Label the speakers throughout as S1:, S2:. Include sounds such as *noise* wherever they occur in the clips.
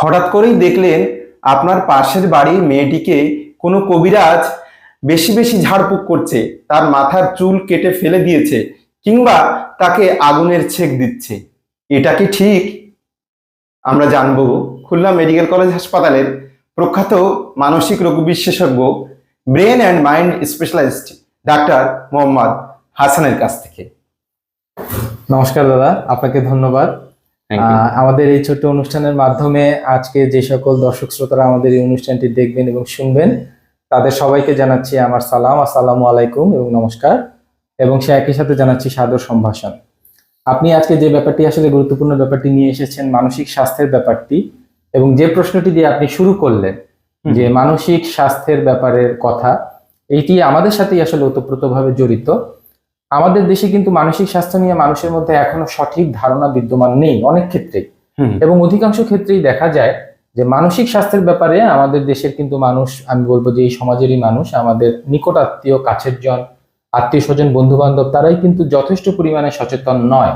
S1: হঠাৎ করেই দেখলেন আপনার পাশের বাড়ির মেয়েটিকে কোনো কবিরাজ বেশি বেশি ঝাড়ফুঁক করছে, তার মাথার চুল কেটে ফেলে দিয়েছে কিংবা তাকে আগুনের ছেক দিচ্ছে। এটা কি ঠিক? আমরা জানব। খুলনা মেডিকেল কলেজ হাসপাতালের প্রখ্যাত মানসিক রোগ বিশেষজ্ঞ, brain and mind specialist doctor Mohammad হাসানের কাছ থেকে।
S2: নমস্কার দাদা, আপনাকে ধন্যবাদ। আমাদের এই ছোট্ট অনুষ্ঠানের মাধ্যমে আজকে যে সকল দর্শক শ্রোতারা আমাদের এই অনুষ্ঠানটি দেখবেন এবং শুনবেন তাদের সবাইকে জানাচ্ছি আমার সালাম আসসালামু আলাইকুম এবং নমস্কার। এবং সে একই সাথে জানাচ্ছি সাদর সম্ভাষণ। আপনি আজকে যে ব্যাপারটি আসলে গুরুত্বপূর্ণ ব্যাপারটি নিয়ে এসেছেন মানসিক স্বাস্থ্যের ব্যাপারটি এবং যে প্রশ্নটি দিয়ে আপনি শুরু করলেন যে মানসিক স্বাস্থ্যের ব্যাপারের কথা এইটি আমাদের সাথেই আসলে ওতপ্রোতভাবে জড়িত। আমাদের দেশে কিন্তু মানসিক স্বাস্থ্য নিয়ে মানুষের মধ্যে এখনও সঠিক ধারণা বিদ্যমান নেই অনেক ক্ষেত্রেই। এবং অধিকাংশ ক্ষেত্রেই দেখা যায় যে মানসিক স্বাস্থ্যের ব্যাপারে আমাদের দেশের কিন্তু মানুষ আমি বলব যে এই সমাজেরই মানুষ আমাদের নিকট আত্মীয় কাছের জন আত্মীয় স্বজন বন্ধু বান্ধব তারাই কিন্তু যথেষ্ট পরিমাণে সচেতন নয়।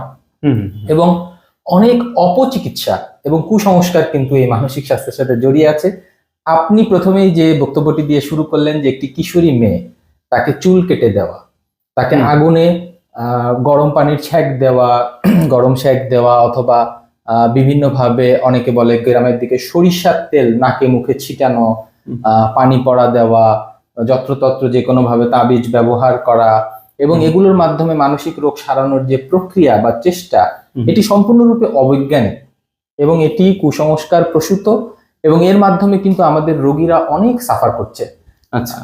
S2: এবং অনেক অপচিকিৎসা এবং কুসংস্কার কিন্তু এই মানসিক স্বাস্থ্যের সাথে জড়িয়ে আছে। আপনি প্রথমেই যে বক্তব্যটি দিয়ে শুরু করলেন যে একটি কিশোরী মেয়ে তাকে চুল কেটে দেওয়া। তাকে আগুনে গরম পানির ছ্যাক দেওয়া *clears throat* গরম ছ্যাক দেওয়া অথবা বিভিন্নভাবে অনেকে বলে গ্রামের দিকে সরিষার তেল নাকে মুখে ছিটানো পানি পড়া দেওয়া যত্রতত্র যে কোনো ভাবে তাবিজ ব্যবহার করা এবং এগুলোর মাধ্যমে মানসিক রোগ সারানোর যে প্রক্রিয়া বা চেষ্টা এটি সম্পূর্ণরূপে অবৈজ্ঞানিক এবং এটি কুসংস্কার প্রসূত এবং এর মাধ্যমে কিন্তু আমাদের রোগীরা অনেক সাফার করছে।
S1: আচ্ছা।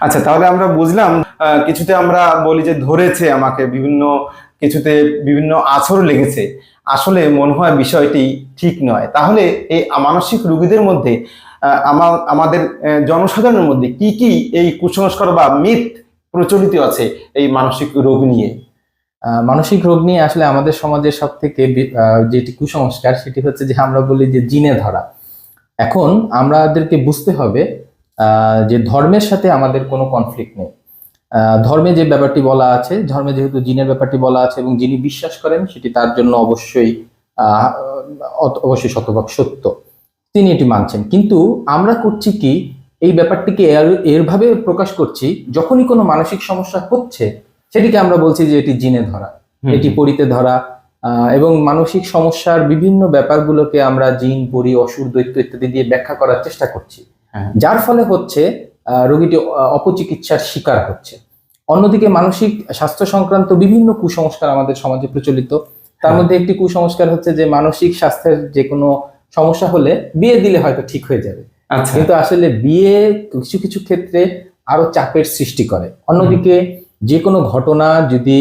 S1: আচ্ছা তাহলে আমরা বুঝলাম কিছুতে আমরা বলি যে ধরেছে আমাকে বিভিন্ন কিছুতে বিভিন্ন আছর লেগেছে। আসলে মনে হয় বিষয়টি ঠিক নয়। তাহলে এই মানসিক রোগীদের মধ্যে আহ, আমা- আমাদের জনসাধারণের মধ্যে কি কি এই কুসংস্কার বা মিথ প্রচলিত আছে এই মানসিক রোগ নিয়ে?
S2: মানসিক রোগ নিয়ে আসলে আমাদের সমাজের সব থেকে যেটি কুসংস্কার সেটি হচ্ছে যে আমরা বলি যে জিনে ধরা। এখন আমাদেরকে বুঝতে হবে যে ধর্মের সাথে আমাদের কোনো কনফ্লিক্ট নেই। ধর্মে যে ব্যাপারটি বলা আছে ধর্মে যেহেতু জিনের ব্যাপারটি বলা আছে এবং যিনি বিশ্বাস করেন সেটি তার জন্য অবশ্যই আহ, অবশ্যই শতভাগ সত্য। তিনি এটি মানছেন। কিন্তু আমরা করছি কি এই ব্যাপারটিকে এর- এরভাবে প্রকাশ করছি যখনই কোনো মানসিক সমস্যা হচ্ছে সেটিকে আমরা বলছি যে এটি জিনে ধরা এটি পরিতে ধরা আহ, এবং মানসিক সমস্যার বিভিন্ন ব্যাপারগুলোকে আমরা জিন পরি অসুর দৈত্য ইত্যাদি দিয়ে ব্যাখ্যা করার চেষ্টা করছি। যার ফলে হচ্ছে রোগীটি অপচিকিৎসার শিকার হচ্ছে। অন্যদিকে মানসিক স্বাস্থ্য সংক্রান্ত বিভিন্ন কুসংস্কার আমাদের সমাজে প্রচলিত। তার
S1: হ্যাঁ।
S2: মধ্যে একটি কুসংস্কার হচ্ছে যে মানসিক স্বাস্থ্যের যে কোনো সমস্যা হলে বিয়ে দিলে হয়তো ঠিক হয়ে যাবে।
S1: আচ্ছা।
S2: কিন্তু আসলে বিয়ে কিছু কিছু ক্ষেত্রে আরও চাপের সৃষ্টি করে। অন্যদিকে যে কোনো ঘটনা যদি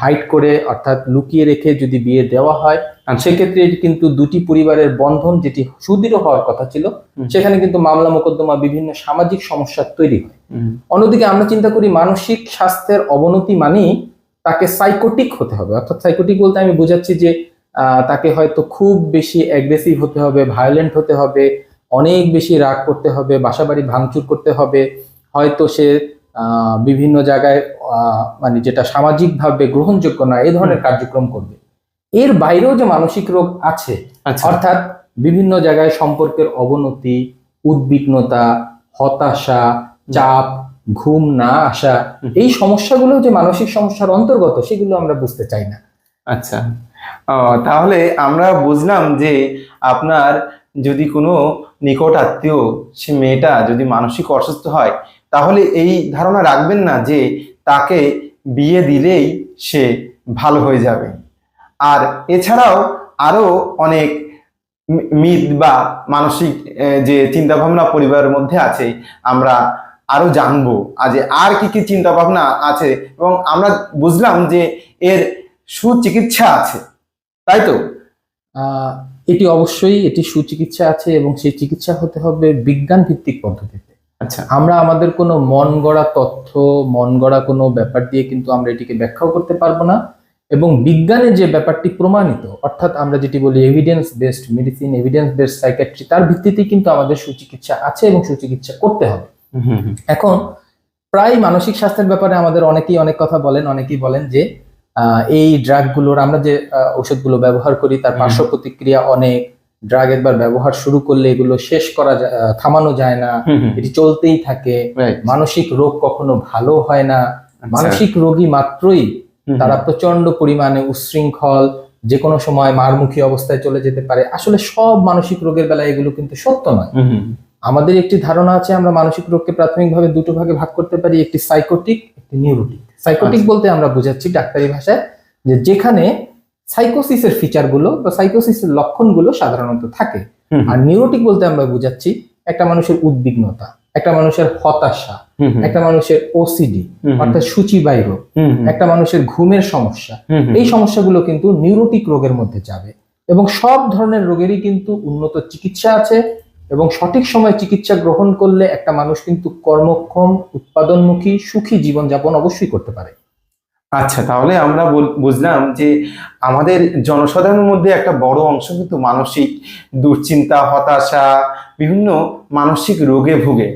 S2: হাইট করে অর্থাৎ লুকিয়ে রেখে যদি বিয়ে দেওয়া হয়
S1: আচ্ছা।
S2: সেক্ষেত্রে কিন্তু দুটি পরিবারের বন্ধন যেটি সুদৃঢ় হওয়ার কথা ছিল সেখানে কিন্তু মামলা মোকদ্দমা বিভিন্ন সামাজিক সমস্যা তৈরি হয়। অন্যদিকে আমরা চিন্তা করি মানসিক স্বাস্থ্যের অবনতি মানেই তাকে সাইকোটিক হতে হবে। অর্থাৎ সাইকোটিক বলতে আমি বোঝাচ্ছি যে আহ, তাকে হয়তো খুব বেশি অ্যাগ্রেসিভ হতে হবে ভায়োলেন্ট হতে হবে অনেক বেশি রাগ করতে হবে বাসাবাড়ি ভাঙচুর করতে হবে। হয়তো সে বিভিন্ন জায়গায় আহ, মানে যেটা সামাজিকভাবে গ্রহণযোগ্য না এই ধরনের কার্যক্রম করবে। এর বাইরেও যে মানসিক রোগ আছে অর্থাৎ বিভিন্ন জায়গায় সম্পর্কের অবনতি উদ্বিগ্নতা হতাশা চাপ ঘুম না আসা এই সমস্যাগুলো যে মানসিক সমস্যার অন্তর্গত সেগুলো আমরা বুঝতে চাই না।
S1: আচ্ছা। তাহলে আমরা বুঝলাম যে আপনার যদি কোনো নিকট আত্মীয় সে মেয়েটা যদি মানসিক অসুস্থ হয় তাহলে এই ধারণা রাখবেন না যে তাকে বিয়ে দিলেই সে ভালো হয়ে যাবে। আর এছাড়াও আরও অনেক মিথ বা মানসিক যে চিন্তাভাবনা পরিবারের মধ্যে আছে, আমরা আরও জানব আজ আর কি কি চিন্তা ভাবনা আছে এবং আমরা বুঝলাম যে এর সুচিকিৎসা আছে, তাই তো?
S2: এটি অবশ্যই এটি সুচিকিৎসা আছে এবং সেই চিকিৎসা হতে হবে বিজ্ঞান ভিত্তিক পদ্ধতিতে।
S1: আচ্ছা
S2: আমরা আমাদের কোনো মন গড়া তথ্য মন গড়া কোনো ব্যাপার দিয়ে কিন্তু আমরা এটিকে ব্যাখ্যাও করতে পারব না। এবং বিজ্ঞানে যে ব্যাপারটি প্রমাণিত অর্থাৎ আমরা যেটি বলি evidence based medicine evidence based psychiatry তার ভিত্তিতেই কিন্তু আমাদের সুচিকিৎসা আছে এবং সুচিকিৎসা করতে হবে। এখন প্রায় মানসিক স্বাস্থ্যের ব্যাপারে আমাদের অনেকেই অনেক কথা বলেন অনেকেই বলেন যে আহ, এই ড্রাগগুলোর আমরা যে ওষুধগুলো ব্যবহার করি তার। পার্শ্ব প্রতিক্রিয়া অনেক ড্রাগ একবার ব্যবহার শুরু করলে এগুলো শেষ করা থামানো যায় না। এটি চলতেই থাকে। মানসিক রোগ কখনো ভালো হয় না।
S1: আচ্ছা।
S2: মানসিক রোগী মাত্রই তারা প্রচণ্ড পরিমাণে উচ্ছৃঙ্খল যে কোনো সময় মারমুখী অবস্থায় চলে যেতে পারে। আসলে সব মানসিক রোগের বেলায় এগুলো কিন্তু সত্য নয়। আমাদের একটি ধারণা আছে আমরা মানসিক রোগকে প্রাথমিকভাবে দুটো ভাগে ভাগ করতে পারি একটি সাইকোটিক একটি নিউরোটিক সাইকোটিক
S1: আচ্ছা।
S2: বলতে আমরা বোঝাচ্ছি ডাক্তারি ভাষায় যে যেখানে সাইকোসিসের ফিচারগুলো বা সাইকোসিসের লক্ষণগুলো সাধারণত থাকে। আর নিউরোটিক বলতে আমরা বোঝাচ্ছি একটা মানুষের উদ্বিগ্নতা একটা মানুষের হতাশা একটা মানুষের ওসিডি অর্থাৎ সূচিবাই রোগ একটা মানুষের ঘুমের সমস্যা। এই সমস্যাগুলো কিন্তু নিউরোটিক রোগের মধ্যে যাবে এবং সব ধরনের রোগেরই কিন্তু উন্নত চিকিৎসা আছে এবং সঠিক সময়ে চিকিৎসা গ্রহণ করলে একটা মানুষ কিন্তু কর্মক্ষম উৎপাদনমুখী সুখী জীবনযাপন অবশ্যই করতে পারে।
S1: আচ্ছা তাহলে আমরা বুঝলাম যে আমাদের জনসাধারণের মধ্যে একটা বড় অংশ কিন্তু মানসিক দুশ্চিন্তা, হতাশা, বিভিন্ন মানসিক রোগে ভুগে।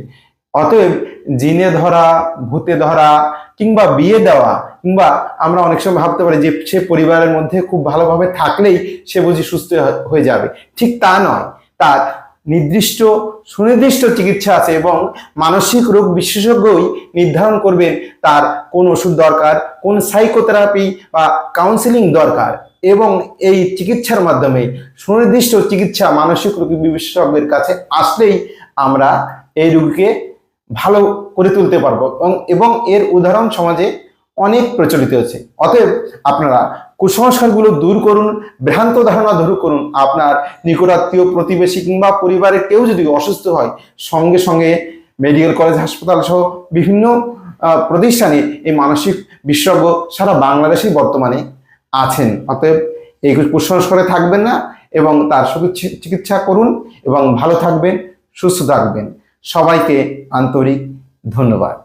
S1: অতএব জিনে ধরা, ভূতে ধরা কিংবা বিয়ে দেওয়া কিংবা আমরা অনেক সময় ভাবতে পারি যে সে পরিবারের মধ্যে খুব ভালোভাবে থাকলেই সে বুঝি সুস্থ হয়ে যাবে। ঠিক তা নয়। তার নির্দিষ্ট, সুনির্দিষ্ট চিকিৎসা আছে এবং মানসিক রোগ বিশেষজ্ঞই নির্ধারণ করবেন তার কোন ওষুধ দরকার, কোন সাইকোথেরাপি বা কাউন্সিলিং দরকার এবং এই চিকিৎসার মাধ্যমে সুনির্দিষ্ট চিকিৎসা মানসিক রোগী বিশেষজ্ঞের কাছে আসলেই আমরা এই রোগীকে ভালো করে তুলতে পারব এবং- এর উদাহরণ সমাজে অনেক প্রচলিত আছে অতএব আপনারা কুসংস্কারগুলো দূর করুন, ভ্রান্ত ধারণা দূর করুন। আপনার নিকটাত্মীয়, প্রতিবেশী কিংবা পরিবারের কেউ যদি অসুস্থ হয়, সঙ্গে সঙ্গে মেডিকেল কলেজ হাসপাতাল সহ বিভিন্ন প্রতিষ্ঠানে এই মানসিক বিশেষজ্ঞ সারা বাংলাদেশেই বর্তমানে আছেন। অতএব এই কুসংস্কারে থাকবেন না এবং তার চিকিৎসা করুন এবং ভালো থাকবেন, সুস্থ থাকবেন। সবাইকে আন্তরিক ধন্যবাদ।